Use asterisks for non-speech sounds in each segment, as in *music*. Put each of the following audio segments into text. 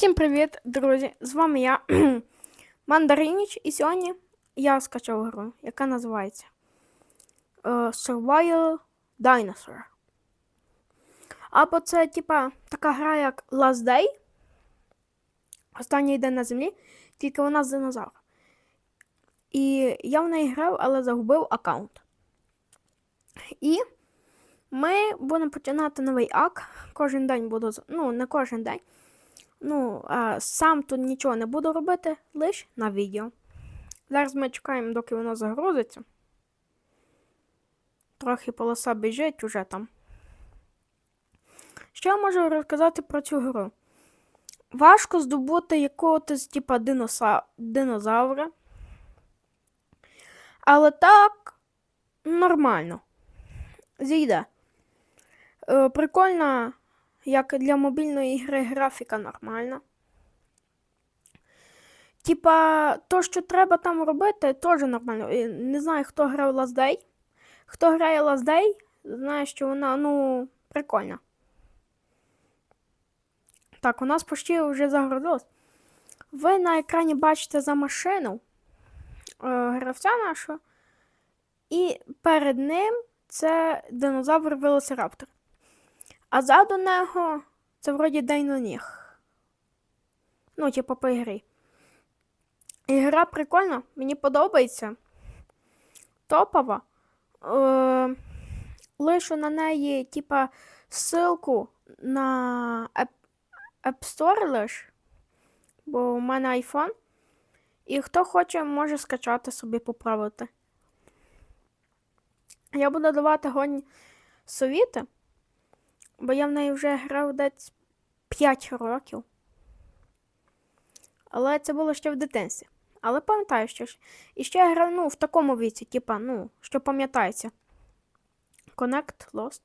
Всім привіт, друзі! З вами я, *clears throat* Мандариніч, і сьогодні я скачав гру, яка називається е, Survival Dinosaur. Або це, типа, така гра, як Last Day. Останній день на землі, тільки вона з динозавра. І я в неї грав, але загубив аккаунт. І ми будемо починати новий ак. Кожен день буду. Ну, не кожен день. Ну, а сам тут нічого не буду робити, лише на відео. Зараз ми чекаємо, доки воно загрузиться. Трохи полоса біжить уже там. Що я можу розказати про цю гру? Важко здобути якогось типа диноса... динозавра. Але так нормально. Зійде. Е, прикольна як для мобільної гри графіка нормальна. Типа, то, що треба там робити, теж нормально. Не знаю, хто грав Last Day. Хто грає Last Day, знає, що вона, ну, прикольна. Так, у нас почти вже загрузилось. Ви на екрані бачите за машину е, гравця нашого. І перед ним це динозавр Велосираптор. А ззаду нього це вроді Дайноніг. Ну, типу, по ігрі. І гра прикольна, мені подобається. Топова. Е, лишу на неї, типа, ссылку на App, App Store лиш. Бо у мене iPhone. І хто хоче, може скачати собі поправити. Я буду давати гоні совіти. Бо я в неї вже грав десь 5 років. Але це було ще в дитинстві. Але пам'ятаю, що. І ще я грав ну, в такому віці, типа, ну, що пам'ятається. Connect Lost.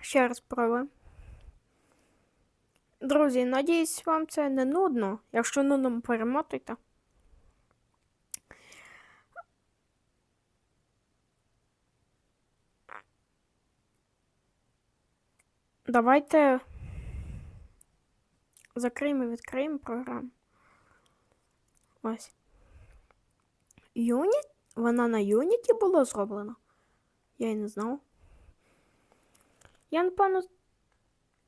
Ще раз пробуємо. Друзі, надіюсь, вам це не нудно. Якщо нудно, перемотуйте. Давайте закриємо і відкриємо програму. Ось. Юніт? Вона на Юніті була зроблена? Я й не знав. Я, напевно,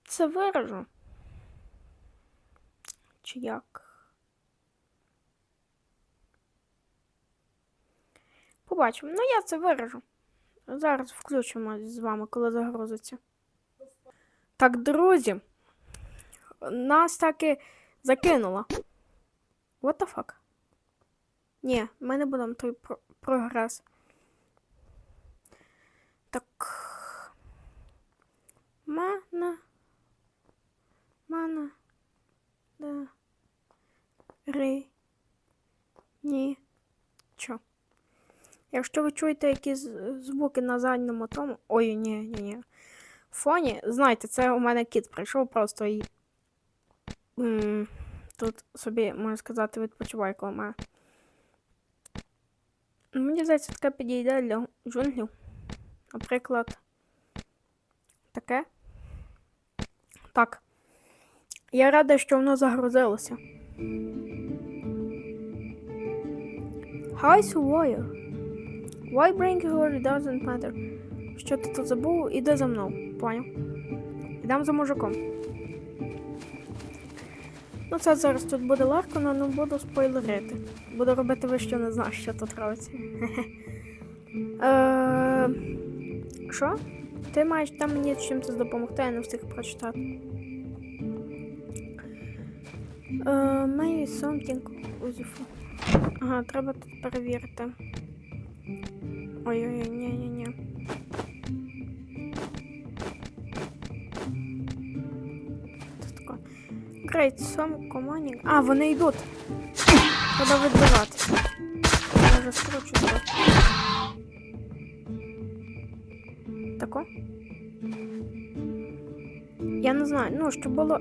це виражу. Чи як? Побачимо. Ну, я це виражу. Зараз включимо з вами, коли загрузиться. Так, друзі, нас таки закинуло. What the fuck? Ні, ми не будемо той про- прогрес. Так. Мана. Мана. Да. Ри. Ні. Чо? Якщо ви чуєте якісь звуки на задньому тому. Ой, ні, ні, ні фоні. Знаєте, це у мене кіт прийшов просто і. м, Тут собі, можна сказати, відпочиває коло мене. Мені здається, таке підійде для джунглів. Наприклад. Таке. Так. Я рада, що воно загрузилося. Hi, Surveyor. Why bring her doesn't matter? Що ти тут забув? Іди за мною. Поняв. Ідемо за мужиком. Ну, це зараз тут буде легко, але не буду спойлерити. Буду робити ви, що не знаю, що тут робиться. *laughs* Е, Що? Ти маєш там мені чимось допомогти, я не встиг прочитати. Е, Maybe something useful. Ага, треба тут перевірити. Ой-ой-ой, ні-ні-ні. Great, some commanding. А, вони йдуть. Треба відбиватися. Я вже скручу. Тако? Я не знаю, ну, щоб було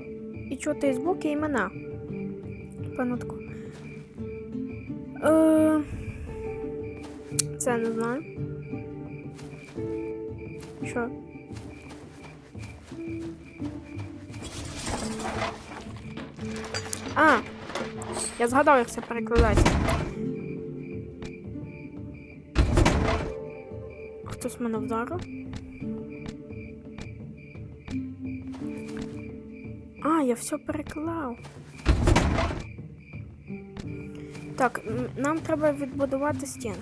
і чути і звуки, і імена. Певно. Е... Це не знаю. Що? А! Я згадав, як це перекладається. Хтось мене вдарив. А, я все переклав. Так, нам треба відбудувати стіну.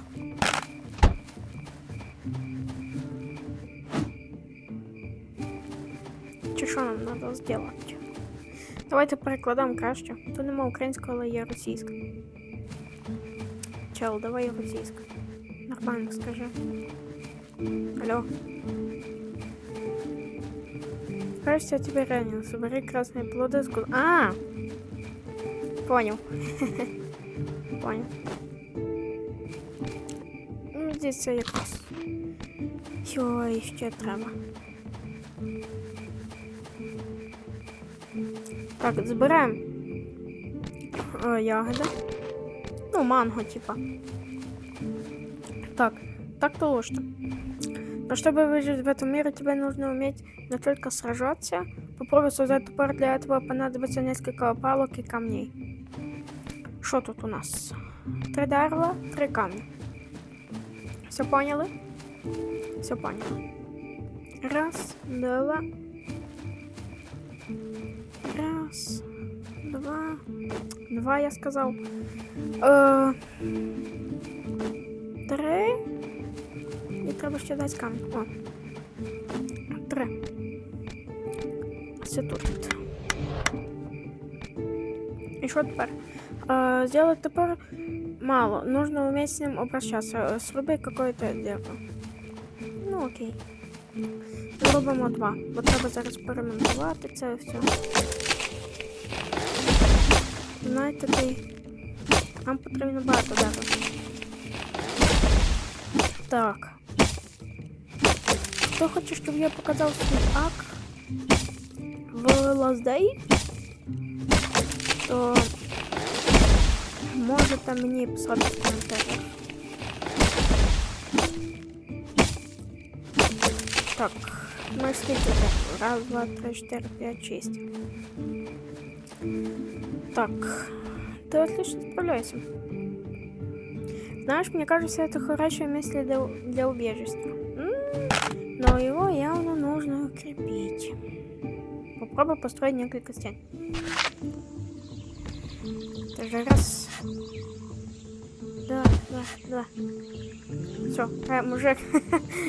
Чи що нам треба зробити? Давайте перекладемо краще. Тут нема українського, але є російська. Чел, давай російська. Нормально скажи. Алло. Кажется, я тебя ранил. Собери красные плоды с гу- А! Понял. *laughs* Понял. Ну, здесь все якраз. Йой, ще треба. Так, збираємо е, ягоди. Ну, манго, типа. Так, так-то лучше. Но чтобы выжить в этом мире, тебе нужно уметь не только сражаться. Попробуй создать топор. Для этого понадобится несколько палок и камней. Что тут у нас? Три дерева, три камня. Все поняли? Все поняли. Раз, два. Раз, два. Два, я сказал. Е, три. І треба ще дати камінь. О. Три. Все тут. І що тепер? Е, сделать тепер мало. Нужно уметь с ним обращаться. Сруби какое-то дерево. Ну окей. Зробимо два. Бо треба зараз перемонтувати це все. Знаєте, ти. Нам потрібно багато дерева. Так. Хто хоче, щоб я показав свій ак в Last Day, то можете мені писати в коментарях. Так, ми скільки так? Раз, два, три, чотири, п'ять, шість. Так, ты отлично справляешься. Знаешь, мне кажется, это хорошее место для, для убежища. Но его явно нужно укрепить. Попробуй построить несколько стен. Даже раз. Да, да, да. Все, э, мужик.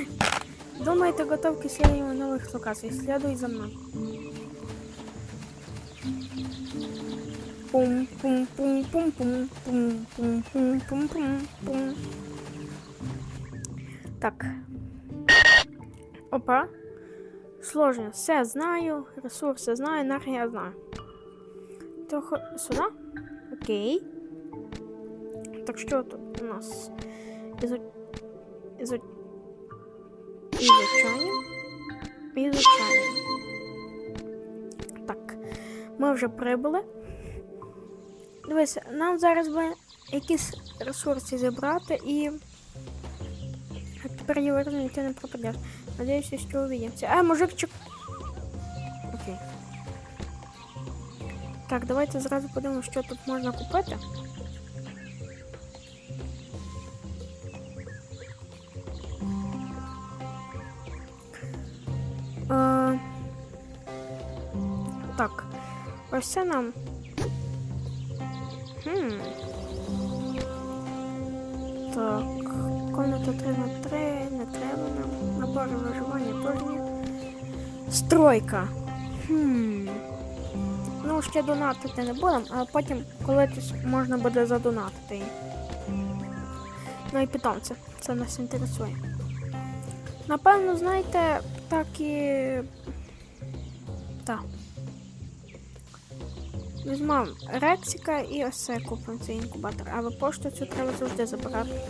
*laughs* Думаю, ты готов к исследованию новых локаций. Следуй за мной. Пум пум пум пум пум пум пум пум пум пум пум. Так. Опа. Сложно. Все знаю. Ресурси знаю, енергія знаю. То хо- сюди? Окей. Так що тут у нас? Ізу... Ізу... Ізучання. Ізучання. Так. Ми вже прибули. Дивись, нам зараз би якісь ресурси зібрати і. Тепер я розумію, ти не пропадеш. Надіюся, що увидимося. А, мужик, чек. Окей. Так, давайте зразу подивимося, що тут можна купити. Е, Так. Ось це нам Хм. Так, комната 3 на 3, не треба нам. Набори виживання теж ні. Стройка. Хм. Ну, ще донатити не будемо, а потім колись можна буде задонатити. її. Ну і питомці. Це нас інтересує. Напевно, знаєте, так і. Так. Візьмемо Рексика і ось це купимо цей інкубатор. Але пошту цю треба завжди забирати.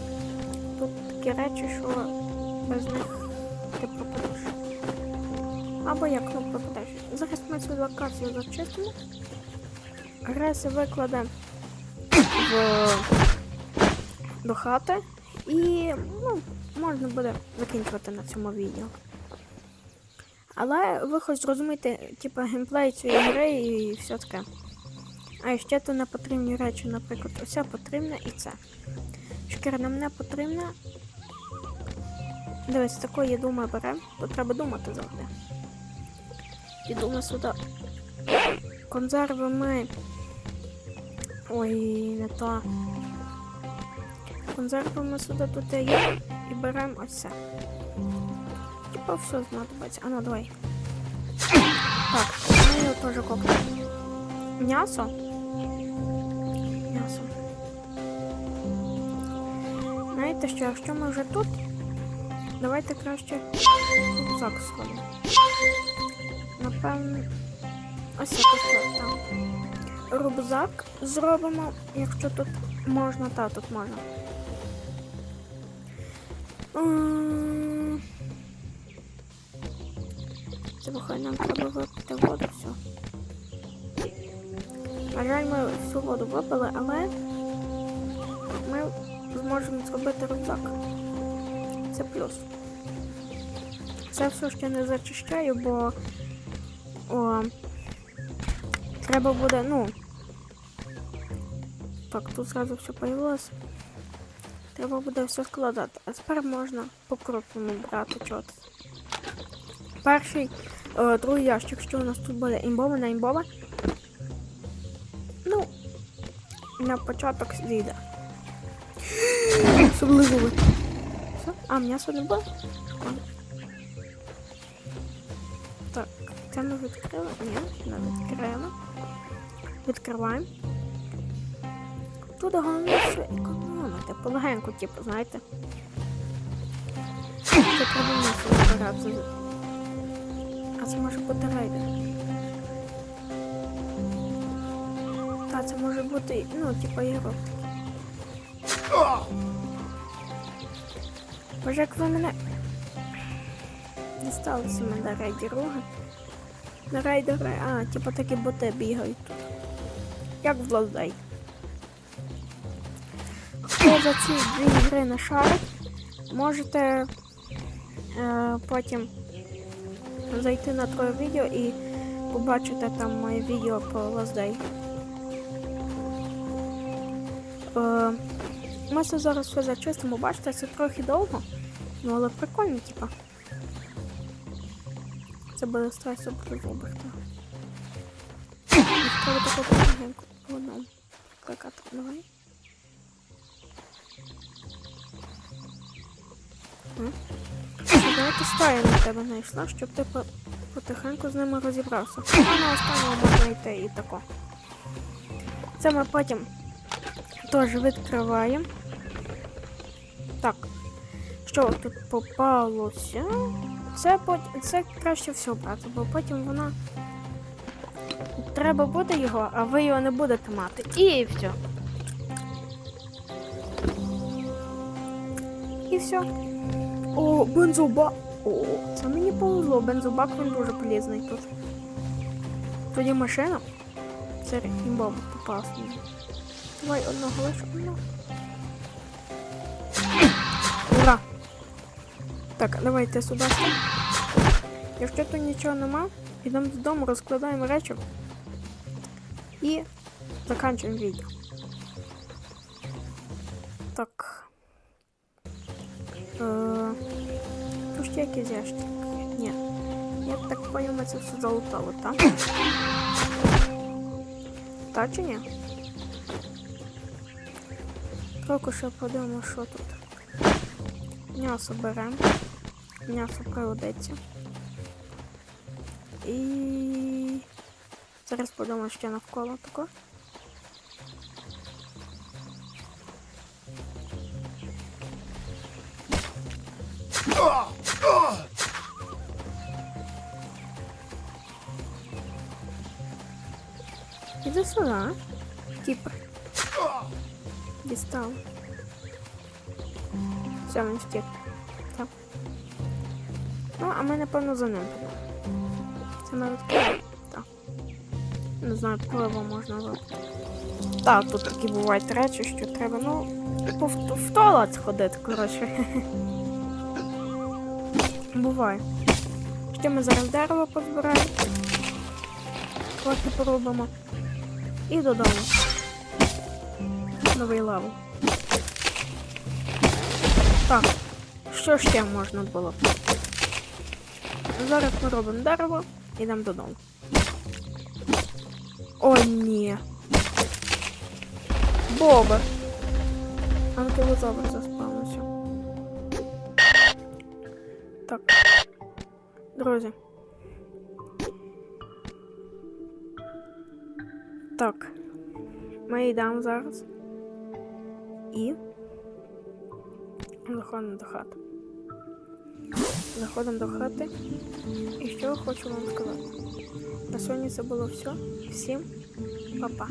Тут такі речі, що без них ти пропадеш. Або як ну, пропадеш. Зараз ми цю локацію зачистимо. Реси викладемо до хати. І ну, можна буде закінчувати на цьому відео. Але ви хоч зрозумієте, типу, геймплей цієї гри і все таке. А ще то не потрібні речі, наприклад, оця потрібна і це. Шкіра нам не потрібна. Дивись, таку їду ми беремо, то треба думати завжди. Іду ми сюди. Консерви ми. Ой, не то. Консерви ми сюди тут є і беремо ось це. Типа все знадобиться. А ну давай. Так, ми його теж копнемо. М'ясо. М'ясо. Знаєте що, якщо ми вже тут, давайте краще рюкзак сходимо. Напевно. Ось якось так. Рюкзак зробимо, якщо тут можна, та тут можна. Це виходить, нам треба випити воду, все. На жаль, ми всю воду випили, але ми зможемо зробити рюкзак. Це плюс. Це все ще не зачищаю, бо о, треба буде, ну. Так, тут зразу все появилось. Треба буде все складати. А тепер можна по-крупному брати чот. Перший, е, другий ящик, що у нас тут буде імбове на імбове. На початок зійде. Соблизули. Все? А, м'ясо не? Прикольно. Так, це ми відкрили? Ні, не відкрили. Відкриваємо. Тут головне все економити. Полегенько, типу, знаєте. Це треба м'ясо збирати. А це може бути рейдер. Це може бути, ну, типу, ігрок. Боже, як ви мене дісталися мене рейдеруги. На рейдери, а, типу такі боти бігають тут. Як в Лоздей. Хто за ці дві гри не шарить, можете е, потім зайти на твоє відео і побачити там моє відео про Лоздей. Ми це зараз все зачистимо, бачите, це трохи довго, ну але прикольно, типа. Це буде стресу буде вибухти. Треба таку полегеньку по одному кликати. Давай. Давайте стаю на тебе знайшла, щоб ти потихеньку з ними розібрався. А на останнього можна йти і тако. Це ми потім теж відкриваємо. Так. Що тут попалося? Це, це краще все брати, бо потім вона. Треба буде його, а ви його не будете мати. І все. І все. О, бензобак. О, це мені повезло. Бензобак він дуже полезний тут. Тоді машина. Це імбово попався. Давай одного лише одного. Ура! Так, давайте сюди. Якщо тут нічого нема, йдемо додому, розкладаємо речі і заканчуємо відео. Так. Е, Тут ще якийсь ящик. Ні. Я так понял, це все залутали, так? Та чи ні? Трохи ще подивимо, що тут. М'ясо беремо. М'ясо пригодиться. І зараз подумаю ще навколо тако. Іди сюди, а? Кіпр. Дістав. Все, він втік. Так. Ну, а ми, напевно, за ним підемо. Це відкриємо. Так. Не знаю, пиво можна випити. Так, тут такі бувають речі, що треба, ну, в, туалет сходити, коротше. *laughs* Буває. Ще ми зараз дерево позбираємо. Трохи поробимо. І додому. Новий левел. Так, що ще можна було? Зараз ми робимо дерево і йдемо додому. О, ні. Бобер. Анкилозавр заспавнився. Так. Друзі. Так. Ми йдемо зараз. І. Заходимо до хати. Заходимо до хати. І що хочу вам сказати. На сьогодні це було все. Всім па-па.